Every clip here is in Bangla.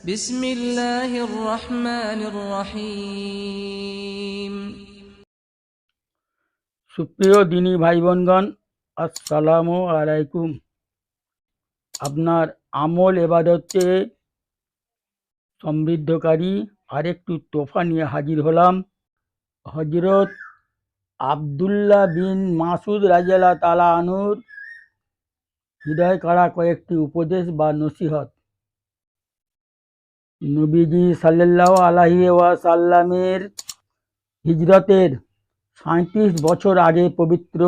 بسم الله الرحمن الرحيم সুপ্রিয় দিনী ভাই বোনগণ আসসালামু আলাইকুম আপনার আমল এবাদতকে সমৃদ্ধকারী আরেকটু তোফা নিয়ে হাজির হলাম হজরত আবদুল্লাহ বিন মাসুদ রাজিয়াল্লাহ তালা আনুর হৃদয় করা কয়েকটি উপদেশ বা নসিহত নবীজি সাল্লাল্লাহু আলাইহি ওয়াসাল্লামের হিজরতের সাঁত্রিশ বছর আগে পবিত্র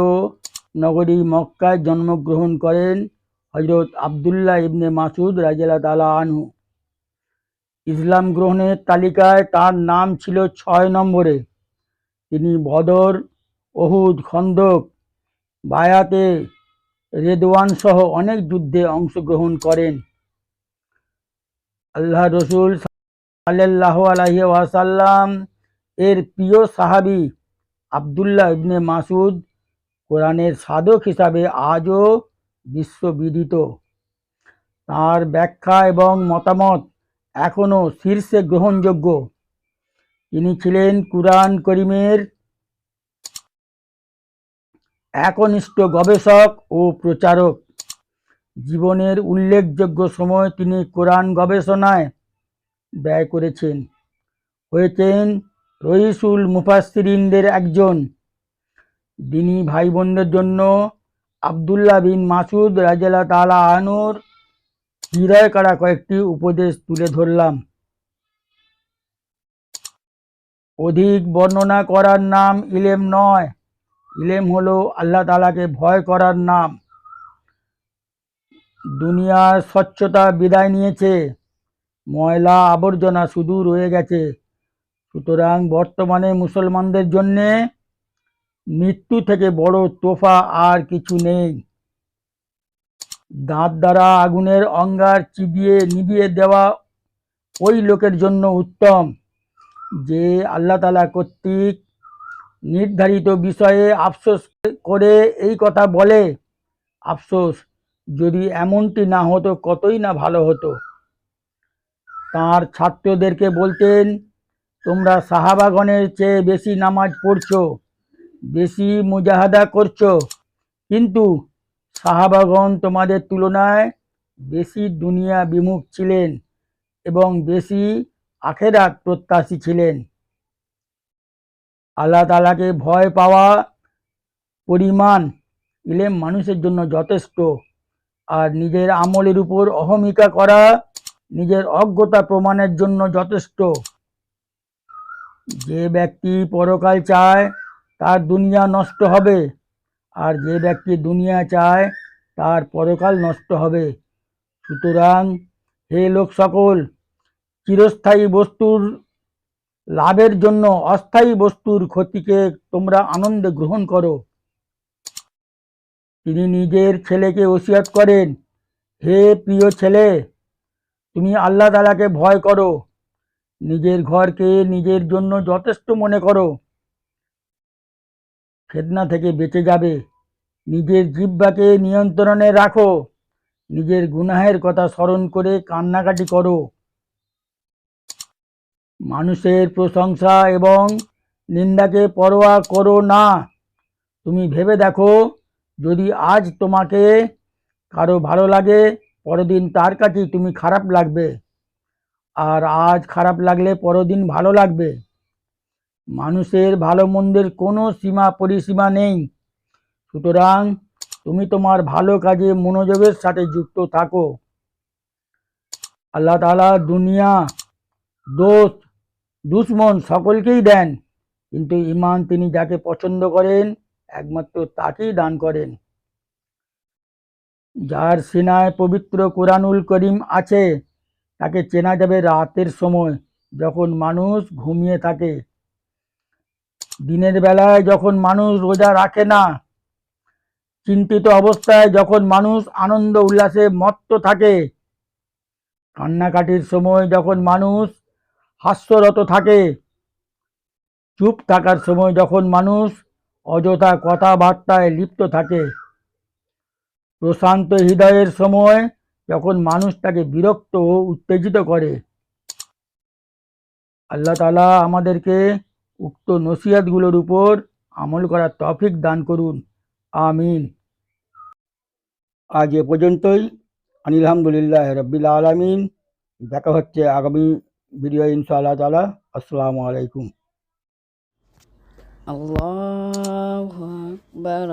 নগরী মক্কায় জন্মগ্রহণ করেন হজরত আবদুল্লাহ ইবনে মাসুদ রাজিয়াল্লাহ তালা আনহু। ইসলাম গ্রহণের তালিকায় তার নাম ছিল ছয় নম্বরে। তিনি বদর অহুদ খন্দক, বায়াতে, রেদওয়ান সহ অনেক যুদ্ধে অংশগ্রহণ করেন। আল্লাহ রসুল সাল্লাহ আলহি ওয়াসাল্লাম, এর প্রিয় সাহাবি আবদুল্লাহ ইবনে মাসুদ কোরআনের সাধক হিসাবে আজও বিশ্ববিদিত। তার ব্যাখ্যা এবং মতামত এখনও শীর্ষে গ্রহণযোগ্য। তিনি ছিলেন কুরআন করিমের একনিষ্ঠ গবেষক ও প্রচারক। জীবনের উল্লেখযোগ্য সময় তিনি কোরআন গবেষণায় ব্যয় করেছেন। হয়েছেন রইসুল মুফাসসিরিনদের একজন। দিনী ভাই বোনদের জন্য আবদুল্লাহ বিন মাসুদ রাজাল্লাহ তালা আনুর হৃদয় করা কয়েকটি উপদেশ তুলে ধরলাম। অধিক বর্ণনা করার নাম ইলেম নয়। ইলেম হলো আল্লাহ তালাকে ভয় করার নাম। দুনিয়ার স্বচ্ছতা বিদায় নিয়েছে। ময়লা আবর্জনা শুধু রয়ে গেছে। সুতরাং বর্তমানে মুসলমানদের জন্যে মৃত্যু থেকে বড় তোফা আর কিছু নেই। দাঁত দ্বারা আগুনের অঙ্গার চিবিয়ে নিভিয়ে দেওয়া ওই লোকের জন্য উত্তম, যে আল্লাহ তালা কর্তৃক নির্ধারিত বিষয়ে আফসোস করে এই কথা বলে। আফসোস যদি এমনটি না হতো, কতই না ভালো হতো। তার ছাত্রদেরকে বলতেন, তোমরা সাহাবাগণের চেয়ে বেশি নামাজ পড়ছো, বেশি মুজাহাদা করছ। কিন্তু সাহাবাগণ তোমাদের তুলনায় বেশি দুনিয়া বিমুখ ছিলেন এবং বেশি আখেরাত প্রত্যাশী ছিলেন। আল্লাহ তালাকে ভয় পাওয়া পরিমাণ ইলেম মানুষের জন্য যথেষ্ট। আর নিজের আমলের উপর অহমিকা করা, নিজের অজ্ঞতা প্রমাণের জন্য যথেষ্ট। যে ব্যক্তি পরকাল চায়, তার দুনিয়া নষ্ট হবে। আর যে ব্যক্তি দুনিয়া চায়, তার পরকাল নষ্ট হবে। সুতরাং, হে লোক সকল, চিরস্থায়ী বস্তুর লাভের জন্য অস্থায়ী বস্তুর ক্ষতিকে তোমরা আনন্দে গ্রহণ করো। তিনি নিজের ছেলেকে ওসিয়াত করেন। হে প্রিয় ছেলে, তুমি আল্লাহ তালাকে ভয় করো। নিজের ঘরকে নিজের জন্য যথেষ্ট মনে করো। ফেতনা থেকে বেঁচে যাবে। নিজের জিব্বাকে নিয়ন্ত্রণে রাখো। নিজের গুনাহের কথা স্মরণ করে কান্নাকাটি করো। মানুষের প্রশংসা এবং নিন্দাকে পরোয়া করো না। তুমি ভেবে দেখো যদি আজ তোমাকে কারও ভালো লাগে, পরদিন তার কাছেই তুমি খারাপ লাগবে। আর আজ খারাপ লাগলে পরদিন ভালো লাগবে। মানুষের ভালো মন্দের কোনো সীমা পরিসীমা নেই। সুতরাং তুমি তোমার ভালো কাজে মনোযোগের সাথে যুক্ত থাকো। আল্লাহ তালা দুনিয়া দোষ দুশ্মন সকলকেই দেন। কিন্তু ইমান তিনি যাকে পছন্দ করেন একমাত্র তাকেই দান করেন। যার সিনায় পবিত্র কোরআনুল করিম আছে, তাকে চেনা যাবে রাতের সময় যখন মানুষ ঘুমিয়ে থাকে। দিনের বেলায় যখন মানুষ রোজা রাখে না, চিন্তিত অবস্থায় যখন মানুষ আনন্দ উল্লাসে মত্ত থাকে, কান্নাকাটির সময় যখন মানুষ হাস্যরত থাকে, চুপ থাকার সময় যখন মানুষ অযথা কথাবার্তায় লিপ্ত থাকে। প্রশান্ত হৃদয়ের সময় যখন মানুষ তাকে বিরক্ত ও উত্তেজিত করে। আল্লাহ তালা আমাদেরকে উক্ত নসিহাতগুলোর উপর আমল করার তফিক দান করুন। আমিন। আজ এ পর্যন্তই। আনিলহামদুলিল্লাহ রব্বিল আলমিন। দেখা হচ্ছে আগামী ভিডিও ইনশাআল্লাহ তালা আসসালামু আলাইকুম। আল্লাহ আল্লাহ আকবর